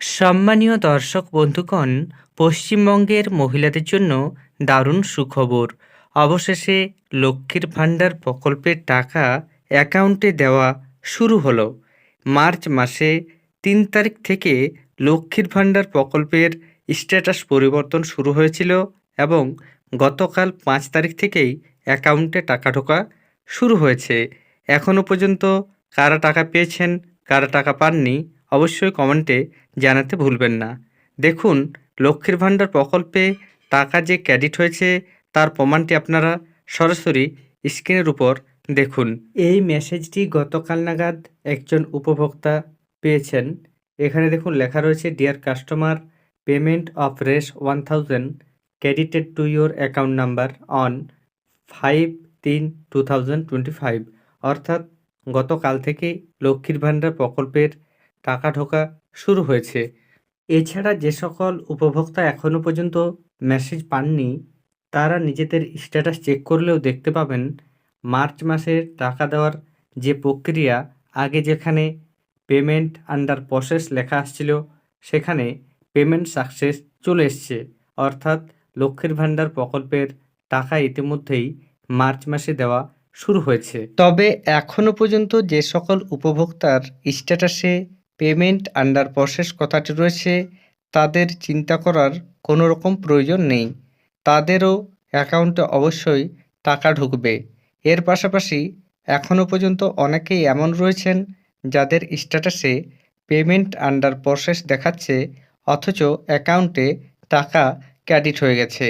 সম্মানীয় দর্শক বন্ধুগণ, পশ্চিমবঙ্গের মহিলাদের জন্য দারুণ সুখবর। অবশেষে লক্ষ্মীর ভাণ্ডার প্রকল্পের টাকা অ্যাকাউন্টে দেওয়া শুরু হলো। মার্চ মাসে তিন তারিখ থেকে লক্ষ্মীর ভাণ্ডার প্রকল্পের স্ট্যাটাস পরিবর্তন শুরু হয়েছিল এবং গতকাল পাঁচ তারিখ থেকেই অ্যাকাউন্টে টাকা ঢোকা শুরু হয়েছে। এখনও পর্যন্ত কারা টাকা পেয়েছেন, কারা টাকা পাননি অবশ্যই কমেন্টে জানাতে ভুলবেন না। দেখুন, লক্ষ্মীর ভাণ্ডার প্রকল্পে টাকা যে ক্রেডিট হয়েছে, তার প্রমাণটি আপনারা সরাসরি স্ক্রিনের উপর দেখুন। এই মেসেজটি গতকাল নাগাদ একজন উপভোক্তা পেয়েছেন। এখানে দেখুন, লেখা রয়েছে dear customer payment of rs one thousand credited to your account number on five তিন টু থাউজেন্ড টোয়েন্টি ফাইভ অর্থাৎ গতকাল থেকে লক্ষ্মীর ভাণ্ডার প্রকল্পের টাকা ঢোকা শুরু হয়েছে। এছাড়া যে সকল উপভোক্তা এখনও পর্যন্ত মেসেজ পাননি, তারা নিজেদের স্ট্যাটাস চেক করলেও দেখতে পাবেন মার্চ মাসের টাকা দেওয়ার যে প্রক্রিয়া, আগে যেখানে পেমেন্ট আন্ডার প্রসেস লেখা আসছিল, সেখানে পেমেন্ট সাকসেস চলে এসছে। অর্থাৎ লক্ষ্মীর ভাণ্ডার প্রকল্পের টাকা ইতিমধ্যেই মার্চ মাসে দেওয়া শুরু হয়েছে। তবে এখনও পর্যন্ত যে সকল উপভোক্তার স্ট্যাটাসে পেমেন্ট আন্ডার প্রসেস কথাটি রয়েছে, তাদের চিন্তা করার কোনো রকম প্রয়োজন নেই। তাদেরও অ্যাকাউন্টে অবশ্যই টাকা ঢুকবে। এর পাশাপাশি এখনও পর্যন্ত অনেকেই এমন রয়েছেন যাদের স্ট্যাটাসে পেমেন্ট আন্ডার প্রসেস দেখাচ্ছে, অথচ অ্যাকাউন্টে টাকা ক্রেডিট হয়ে গেছে।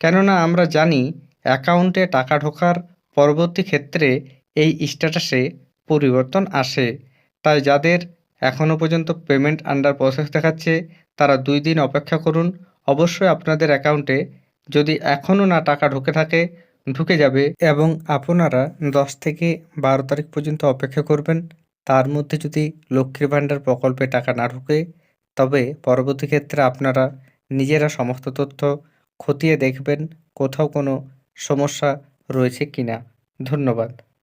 কেননা আমরা জানি, অ্যাকাউন্টে টাকা ঢোকার পরবর্তী ক্ষেত্রে এই স্ট্যাটাসে পরিবর্তন আসে। তাই যাদের এখনও পর্যন্ত পেমেন্ট আন্ডার প্রসেস দেখাচ্ছে, তারা দুই দিন অপেক্ষা করুন। অবশ্যই আপনাদের অ্যাকাউন্টে যদি এখনও না টাকা ঢুকে থাকে, ঢুকে যাবে এবং আপনারা দশ থেকে বারো তারিখ পর্যন্ত অপেক্ষা করবেন। তার মধ্যে যদি লক্ষ্মীর ভাণ্ডার প্রকল্পে টাকা না ঢোকে, তবে পরবর্তী ক্ষেত্রে আপনারা নিজেরা সমস্ত তথ্য খতিয়ে দেখবেন কোথাও কোনো সমস্যা রয়েছে কিনা। ধন্যবাদ।